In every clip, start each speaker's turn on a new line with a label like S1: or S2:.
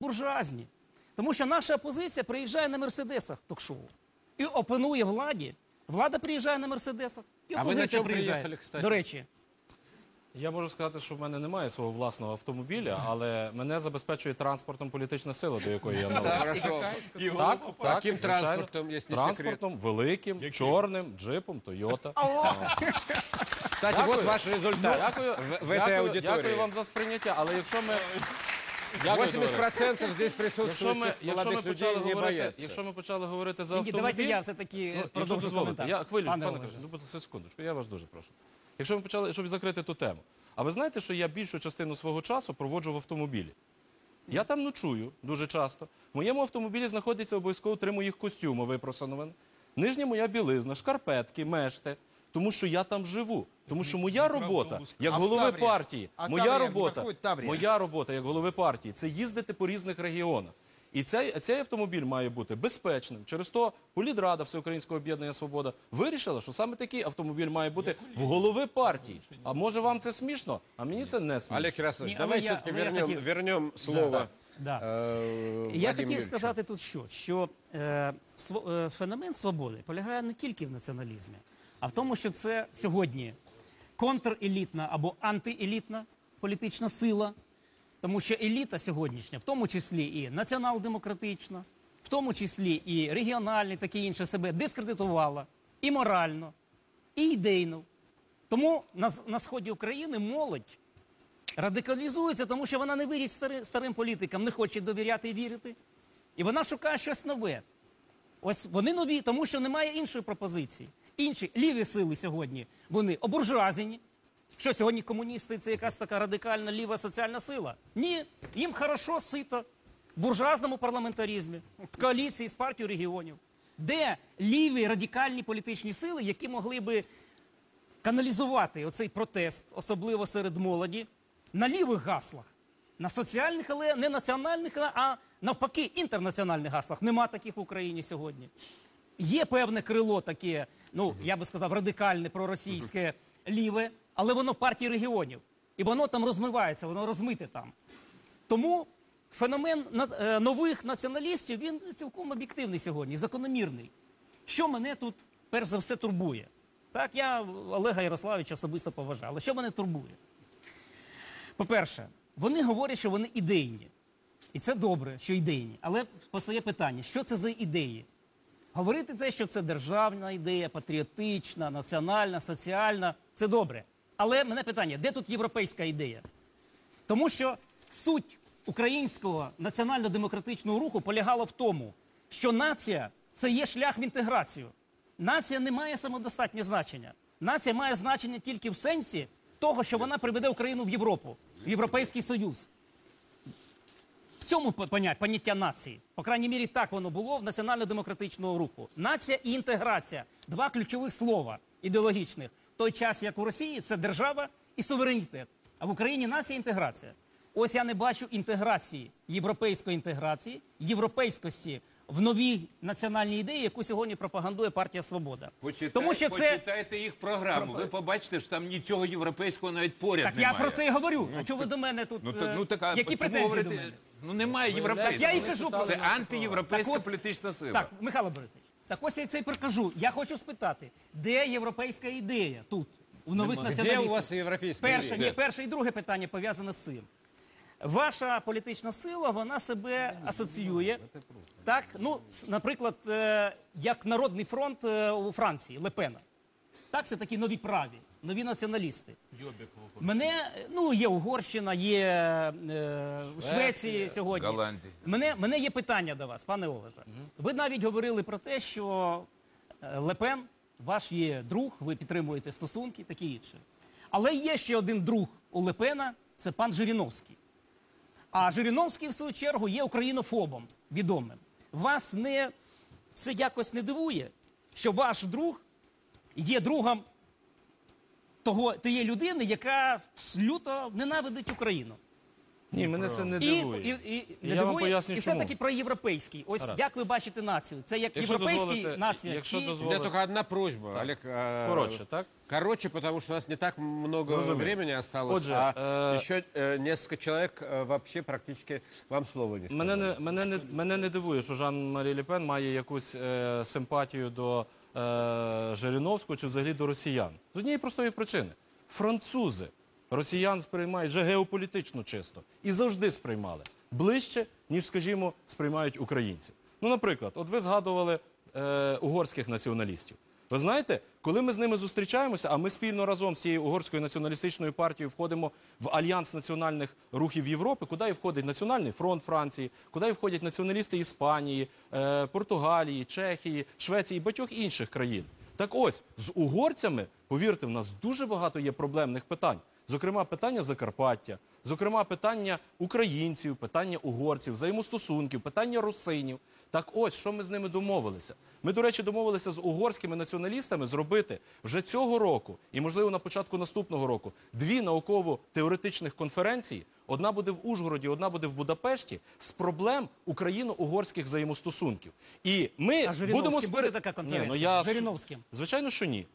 S1: буржуазні. Тому що наша опозиція приїжджає на мерседесах ток-шоу і опанує владі. Влада приїжджає на мерседесах, і
S2: А ви на чому
S1: приїжджає.
S2: приїхали.
S1: До речі,
S3: Я можу сказати, що в мене немає свого власного автомобіля, але мене забезпечує транспортом політична сила, до якої я належу. Так, так,
S2: Яким транспортом, якщо
S3: Транспортом великим, чорним, джипом, Тойота.
S2: Кстати, вот ваш результат.
S3: Дякую вам за сприйняття, але якщо ми... Дякую,
S2: 80% здесь
S3: Якщо ми,
S2: присутствующих
S3: якщо ми
S2: молодых
S3: почали
S2: людей не
S3: говорити,
S2: боятся.
S3: якщо ми почали говорити за
S1: Ні,
S3: автомобіль...
S1: давайте я все-таки
S3: Ну, якщо
S1: продовжу
S3: дозволите,
S1: коментар.
S3: я хвилю,
S1: Пане
S3: пане,
S1: Олеже.
S3: кажу, ну, будь ласка, секундочку, я вас дуже прошу. Якщо ми почали, щоб закрити ту тему. А ви знаєте, що я більшу частину свого часу проводжу в автомобілі? Я там ночую дуже часто. В моєму автомобілі знаходиться обов'язково три моїх костюми випросановані. Нижня моя білизна, шкарпетки, мешти Тому що я там живу. Тому що моя робота, як
S4: А в
S3: голови
S4: Таврія?
S3: партії,
S4: А
S3: моя
S4: Таврія не
S3: робота,
S4: підходить, Таврія?
S3: моя робота як голови партії це їздити по різних регіонах. І цей, цей автомобіль має бути безпечним. Через то політрада Всеукраїнського об'єднання Свобода вирішила, що саме такий автомобіль має бути в голови партії. А може вам це смішно? А мені це не смішно.
S2: Олег Ярославович,
S1: Не, а
S2: давай
S1: вы я-
S2: все-таки
S1: вы я
S2: вернем,
S1: хотел-
S2: вернем слово
S1: Да.
S2: э,
S1: Я
S2: Вадиму
S1: хотів
S2: Юрьевичу.
S1: сказати тут що, що е, сво- е, феномен свободи полягає не тільки в націоналізмі, а в тому, що це сьогодні контрелітна або антиелітна політична сила, тому що еліта сьогоднішня, в тому числі і націонал-демократична, в тому числі і регіональна, і таке інше себе дискредитувала і морально, і ідейно. Тому на, на сході України молодь радикалізується, тому що вона не вірить стари, старим політикам, не хоче довіряти і вірити. І вона шукає щось нове. Ось вони нові, тому що немає іншої пропозиції. Інші ліві сили сьогодні вони обуржуазені. Що сьогодні комуністи це якась така радикальна ліва соціальна сила? Ні, їм хорошо сито в буржуазному парламентаризмі, в коаліції з партією регіонів, де ліві радикальні політичні сили, які могли би каналізувати оцей протест, особливо серед молоді, на лівих гаслах, на соціальних, але не національних, а навпаки, інтернаціональних гаслах. Нема таких в Україні сьогодні. Є певне крило таке, ну я би сказав, радикальне проросійське ліве, але воно в партії регіонів. І воно там розмивається, воно розмите там. Тому феномен е, нових націоналістів він цілком об'єктивний сьогодні, закономірний. Що мене тут перш за все турбує? Так, я Олега Ярославовича особисто поважаю, але що мене турбує? По-перше, вони говорять, що вони ідейні. І це добре, що ідейні. Але постає питання: що це за ідеї? Говорити те, що це державна ідея, патріотична, національна, соціальна це добре. Але мене питання: де тут європейська ідея? Тому що суть українського національно-демократичного руху полягала в тому, що нація це є шлях в інтеграцію. Нація не має самодостатнє значення. Нація має значення тільки в сенсі того, що вона приведе Україну в Європу, в Європейський Союз. Цьому по- поняття нації. По крайній мірі, так воно було в національно-демократичного руху. Нація і інтеграція два ключових слова ідеологічних. В той час, як у Росії, це держава і суверенітет. А в Україні нація і інтеграція. Ось я не бачу інтеграції, європейської інтеграції, європейськості в новій національній ідеї, яку сьогодні пропагандує партія Свобода.
S5: Почитай,
S1: Тому що це
S5: почитайте їх програму. Ви побачите, що там нічого європейського навіть поряд
S1: так
S5: немає.
S1: я про це і говорю. А чого ви до мене тут?
S5: Ну,
S1: е,
S5: так, ну, так,
S1: які претензії
S5: говорити?
S1: до мене?
S5: Ну немає європейського.
S1: я і кажу про
S5: Це антиєвропейська
S1: Так от-
S5: політична сила.
S1: Так, Михайло Борисович, так ось я це і прикажу. Я хочу спитати, де європейська ідея тут, у нових
S2: Где
S1: націоналістів?
S2: у вас европейская
S1: Перше,
S2: идея?
S1: ні, перше і друге питання пов'язане з цим. Ваша політична сила, вона себе асоціює. Так, ну, наприклад, е, як Народний фронт е, у Франції, Лепена. Так, це такі нові праві, нові націоналісти. Мене, ну, є Угорщина, є е, Швеція сьогодні.
S5: Голландія.
S1: Мене, мене є питання до вас, пане Олеже. Ви навіть говорили про те, що е, Лепен, ваш є друг, ви підтримуєте стосунки, таке інше. Але є ще один друг у Лепена, це пан Жириновський. А Жириновський, в свою чергу, є українофобом відомим. Вас не це якось не дивує, що ваш друг є другом того, тієї людини, яка люто ненавидить Україну.
S3: Ні, мене це не
S1: І,
S3: дивує.
S1: і, і, не
S3: Я вам
S1: дивує,
S3: поясню,
S1: і
S3: чому.
S1: все-таки про європейський. Ось
S3: Гаразд.
S1: як ви бачите націю? Це як
S3: Якщо
S1: європейський
S3: дозволите,
S1: нація.
S3: якщо
S1: чи...
S2: У
S3: дозволите.
S2: меня только одна просьба, Олег. а,
S3: Коротше, так?
S2: Короче, потому что у нас не так много
S3: Разумею.
S2: времени осталось,
S3: Отже,
S2: а
S3: э,
S2: еще э, несколько человек э, вообще практически вам слова не сказали.
S3: Мене не, мене, не, мене не дивує, що Жан-Марі Лепен має якусь е, симпатію до е, Жириновського чи взагалі до росіян. З однієї простої причини. Французи росіян сприймають вже геополітично чисто і завжди сприймали ближче, ніж, скажімо, сприймають українців. Ну, наприклад, от ви згадували е, угорських націоналістів. Ви знаєте, коли ми з ними зустрічаємося, а ми спільно разом з цією угорською націоналістичною партією входимо в альянс національних рухів Європи, куди і входить Національний фронт Франції, куди і входять націоналісти Іспанії, е, Португалії, Чехії, Швеції і багатьох інших країн. Так ось з угорцями, повірте, в нас дуже багато є проблемних питань. Зокрема, питання Закарпаття, зокрема, питання українців, питання угорців, взаємостосунків, питання русинів. Так ось, що ми з ними домовилися. Ми, до речі, домовилися з угорськими націоналістами зробити вже цього року і, можливо, на початку наступного року дві науково-теоретичних конференції. Одна буде в Ужгороді, одна буде в Будапешті з проблем україно-угорських взаємостосунків. І ми
S1: А
S3: будемо
S1: буде
S3: спери-
S1: така
S3: Ні,
S1: конференція?
S3: ну я...
S1: Жириновським?
S3: Звичайно, що ні.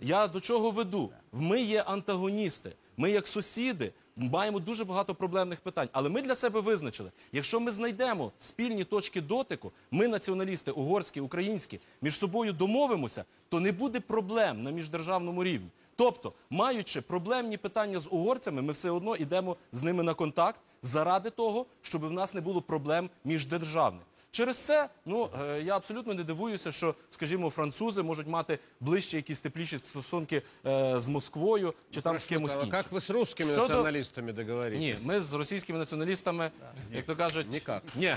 S3: Я до чого веду? Ми є антагоністи. Ми, як сусіди, маємо дуже багато проблемних питань. Але ми для себе визначили, якщо ми знайдемо спільні точки дотику, ми, націоналісти, угорські, українські, між собою домовимося, то не буде проблем на міждержавному рівні. Тобто, маючи проблемні питання з угорцями, ми все одно йдемо з ними на контакт заради того, щоб в нас не було проблем міждержавних. Через це ну е, я абсолютно не дивуюся, що, скажімо, французи можуть мати ближче якісь тепліші стосунки е, з Москвою чи там з кимось
S2: А
S3: іншим.
S2: как вы с русскими
S3: Щодо-
S2: националистами договорились?
S3: Ні, ми з російськими націоналістами, як то кажуть,
S2: Ніяк.
S3: Ні.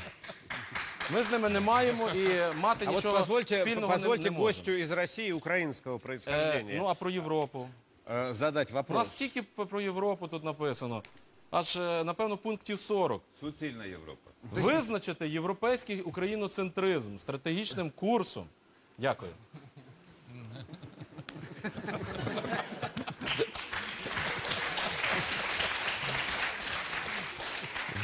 S3: Ми з ними не маємо і мати
S2: А вот
S3: нічого
S2: позвольте,
S3: спільного
S2: позвольте
S3: не, не
S2: гостю из России украинского
S3: Е, ну а про Європу.
S2: э, задать
S3: У нас
S2: вопрос.
S3: п- про Європу тут написано. Аж е, напевно пунктів 40.
S5: Суцільна Європа.
S3: Визначити європейський україноцентризм стратегічним курсом. Дякую.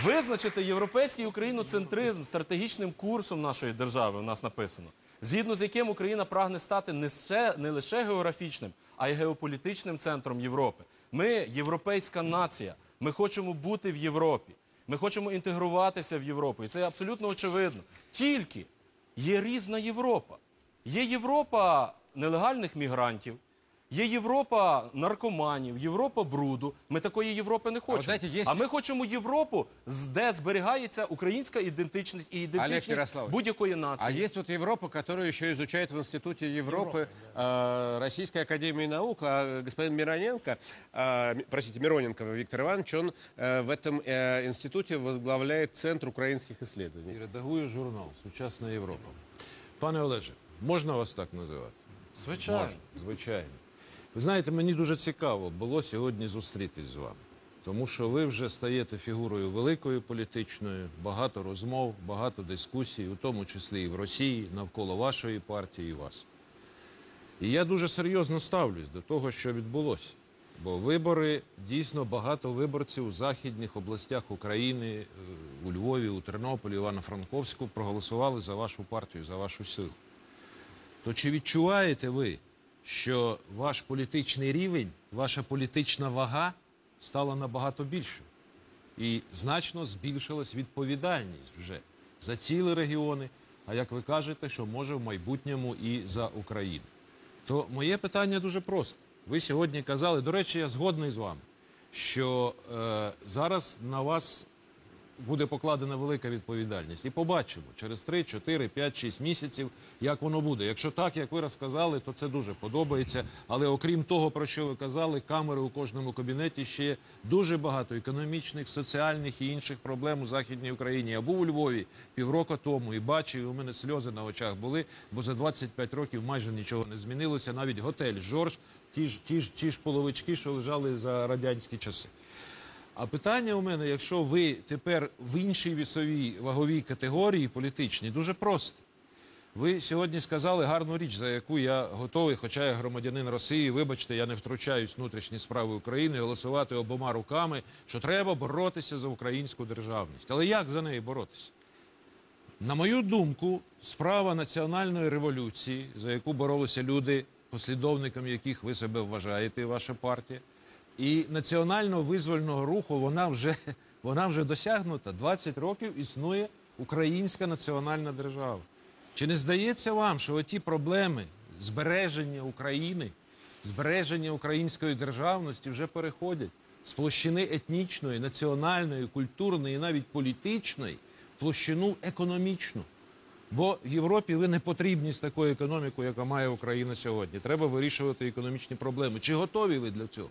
S3: Визначити європейський україноцентризм стратегічним курсом нашої держави у нас написано, згідно з яким Україна прагне стати не, ще, не лише географічним, а й геополітичним центром Європи. Ми європейська нація. Ми хочемо бути в Європі. Ми хочемо інтегруватися в Європу. І це абсолютно очевидно. Тільки є різна Європа. Є Європа нелегальних мігрантів, є Європа наркоманів, Європа бруду. Ми такої Європи не хочемо.
S2: знаєте, є-
S3: А ми хочемо Європу, з- де зберігається українська ідентичність і ідентичність
S2: Ярославович,
S3: будь-якої
S2: А
S3: нації.
S2: есть вот Европа, которую еще изучает в Институте Европы э, Российской Академии Наук. А господин Мироненко, э, ми- простите, Мироненко Виктор Иванович, он э, в этом э, институте возглавляет Центр украинских исследований.
S4: І редагую журнал Сучасна Європа. Пане Олеже, можна вас так називати?
S3: Звичайно.
S4: Можна, звичайно. Ви знаєте, мені дуже цікаво було сьогодні зустрітись з вами. Тому що ви вже стаєте фігурою великою політичною, багато розмов, багато дискусій, у тому числі і в Росії, навколо вашої партії і вас. І я дуже серйозно ставлюсь до того, що відбулося. Бо вибори дійсно багато виборців у західних областях України, е, у Львові, у Тернополі, Івано-Франковську проголосували за вашу партію, за вашу силу. То чи відчуваєте ви, що ваш політичний рівень, ваша політична вага стала набагато більшою? І значно збільшилась відповідальність вже за цілі регіони, а як ви кажете, що може в майбутньому і за Україну. То моє питання дуже просто. Ви сьогодні казали, до речі, я згодний з вами, що е, зараз на вас буде покладена велика відповідальність. І побачимо через 3, 4, 5, 6 місяців, як воно буде. Якщо так, як ви розказали, то це дуже подобається. Але окрім того, про що ви казали, камери у кожному кабінеті ще є дуже багато економічних, соціальних і інших проблем у Західній Україні. Я був у Львові півроку тому і бачив, і у мене сльози на очах були, бо за 25 років майже нічого не змінилося. Навіть готель Жорж, ті ж, ті ж, ті ж половички, що лежали за радянські часи. А питання у мене, якщо ви тепер в іншій вісовій ваговій категорії політичній, дуже просто. Ви сьогодні сказали гарну річ, за яку я готовий, хоча я громадянин Росії, вибачте, я не втручаюсь внутрішні справи України, голосувати обома руками, що треба боротися за українську державність. Але як за неї боротися? На мою думку, справа національної революції, за яку боролися люди, послідовниками яких ви себе вважаєте, і ваша партія, і національного визвольного руху, вона вже, вона вже досягнута. 20 років існує українська національна держава. Чи не здається вам, що ті проблеми збереження України, збереження української державності вже переходять з площини етнічної, національної, культурної навіть політичної в площину економічну? Бо в Європі ви не потрібні з такою економікою, яка має Україна сьогодні. Треба вирішувати економічні проблеми. Чи готові ви для цього?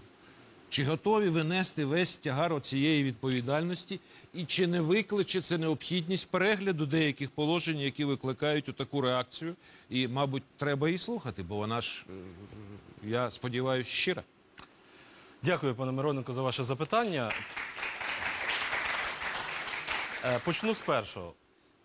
S4: Чи готові ви нести весь тягар цієї відповідальності? І чи не викличе це необхідність перегляду деяких положень, які викликають таку реакцію? І, мабуть, треба її слухати, бо вона ж, е, я сподіваюся, щира.
S3: Дякую, пане Мироненко, за ваше запитання. Е, Почну з першого.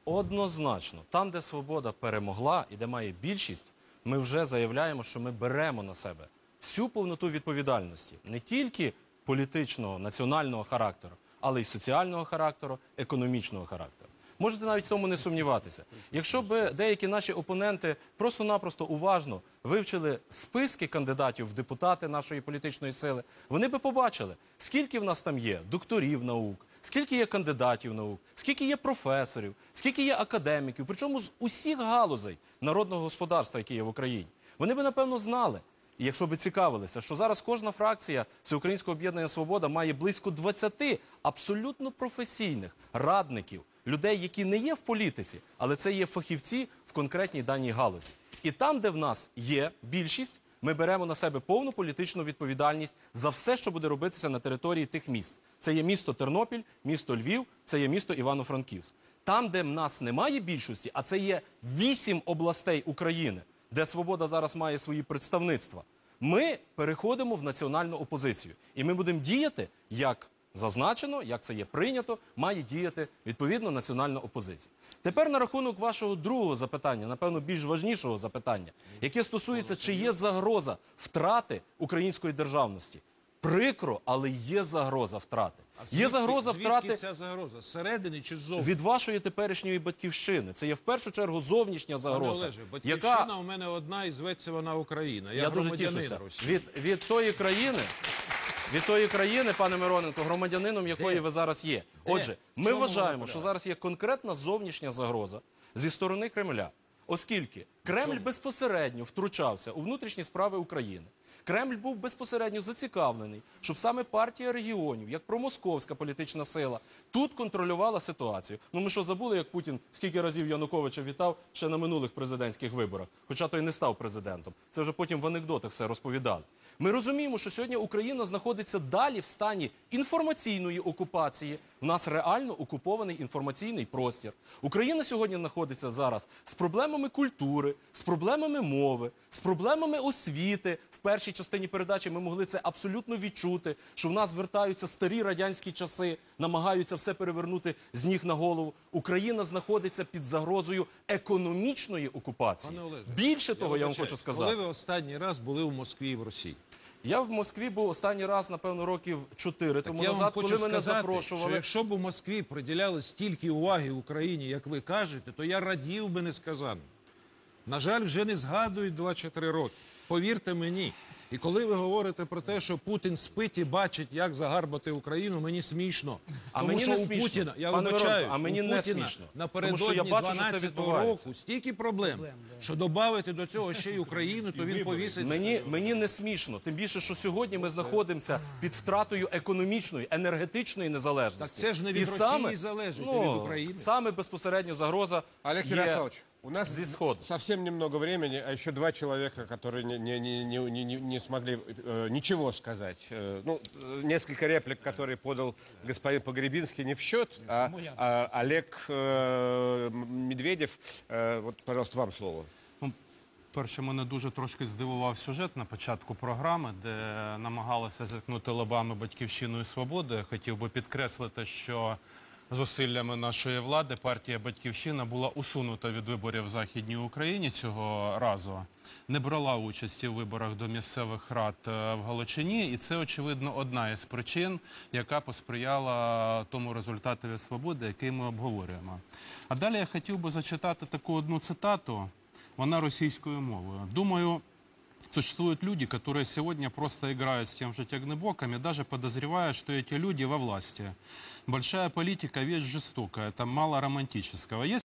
S3: Однозначно, там, де свобода перемогла і де має більшість, ми вже заявляємо, що ми беремо на себе всю повноту відповідальності не тільки політичного, національного характеру, але й соціального характеру, економічного характеру. Можете навіть в тому не сумніватися. Якщо б деякі наші опоненти просто-напросто уважно вивчили списки кандидатів в депутати нашої політичної сили, вони би побачили, скільки в нас там є докторів наук, скільки є кандидатів наук, скільки є професорів, скільки є академіків, причому з усіх галузей народного господарства, які є в Україні. Вони би напевно знали, якщо би цікавилися, що зараз кожна фракція Всеукраїнського об'єднання Свобода має близько 20 абсолютно професійних радників, людей, які не є в політиці, але це є фахівці в конкретній даній галузі. І там, де в нас є більшість, ми беремо на себе повну політичну відповідальність за все, що буде робитися на території тих міст. Це є місто Тернопіль, місто Львів, це є місто Івано-Франківськ. Там, де в нас немає більшості, а це є вісім областей України, де свобода зараз має свої представництва. Ми переходимо в національну опозицію, і ми будемо діяти як зазначено, як це є прийнято, має діяти відповідно національна опозиція. Тепер на рахунок вашого другого запитання, напевно, більш важнішого запитання, яке стосується, чи є загроза втрати української державності. Прикро, але є загроза втрати. Є загроза втрати
S4: ця загроза? Зсередини чи ззовні?
S3: від вашої теперішньої батьківщини. Це є в першу чергу зовнішня загроза,
S4: Олеже, батьківщина
S3: яка
S4: у мене одна і зветься вона Україна. Я,
S3: я дуже тішуся
S4: Росії.
S3: від, від тої країни. Від тої країни, пане Мироненко, громадянином якої
S4: Де?
S3: ви зараз є. Отже, ми
S4: чому
S3: вважаємо, що зараз є конкретна зовнішня загроза зі сторони Кремля, оскільки Кремль безпосередньо втручався у внутрішні справи України. Кремль був безпосередньо зацікавлений, щоб саме партія регіонів, як промосковська політична сила, тут контролювала ситуацію. Ну ми що забули, як Путін скільки разів Януковича вітав ще на минулих президентських виборах, хоча той не став президентом. Це вже потім в анекдотах все розповідали. Ми розуміємо, що сьогодні Україна знаходиться далі в стані інформаційної окупації. У нас реально окупований інформаційний простір. Україна сьогодні знаходиться зараз з проблемами культури, з проблемами мови, з проблемами освіти. В першій частині передачі ми могли це абсолютно відчути, що в нас вертаються старі радянські часи, намагаються все перевернути з ніг на голову. Україна знаходиться під загрозою економічної окупації.
S4: Олеже,
S3: Більше того, я вам хочу сказати.
S4: Коли ви останній раз були в Москві і в Росії?
S3: Я в Москві був останній раз, напевно, років чотири тому
S4: я вам
S3: назад,
S4: хочу
S3: мене
S4: сказати,
S3: запрошували.
S4: що якщо б у Москві приділяли стільки уваги Україні, як ви кажете, то я радів би несказано. На жаль, вже не згадують 2-3 роки. Повірте мені. І коли ви говорите про те, що Путін спить і бачить, як загарбати Україну, мені смішно.
S3: А
S4: Тому
S3: мені
S4: що
S3: не
S4: у. Путіна, я
S3: Пане
S4: вибачаю,
S3: Миронко, а мені
S4: у
S3: не
S4: Путіна
S3: смішно.
S4: напередодні
S3: Тому що я бачу, що це
S4: 12-го
S3: відбувається.
S4: року стільки проблем, що додати до цього ще й Україну, то він повісить.
S3: Мені, мені не смішно. Тим більше, що сьогодні ми знаходимося під втратою економічної, енергетичної незалежності.
S4: Так це ж не від
S3: І
S4: Росії
S3: саме,
S4: залежить, а
S3: ну,
S4: від України.
S3: Саме безпосередньо загроза
S2: Олег
S3: є
S2: Ярославович, у нас
S3: зі сходу.
S2: совсем немного времени, а еще два человека, которые не, не, не, не, не- не, не смогли э, ничего сказать. Э, ну, э, несколько реплик, которые подал господин Погребинский, не в счет, а, а Олег э, М- Медведев. Э, вот, пожалуйста, вам слово.
S6: Ну, Перше, мене дуже трошки здивував сюжет на початку програми, де намагалися зіткнути лобами батьківщину і свободу. Я хотів би підкреслити, що зусиллями нашої влади партія Батьківщина була усунута від виборів в Західній Україні цього разу. Не брала участі у виборах до місцевих рад е, в Галичині, і це очевидно одна із причин, яка посприяла тому результатові свободи, який ми обговорюємо. А далі я хотів би зачитати таку одну цитату. Вона російською мовою. Думаю, Существуют люди, которые сегодня просто играют с тем же тягнебоком и даже подозревают, что эти люди во власти. Большая политика – вещь жестокая, там мало романтического. Есть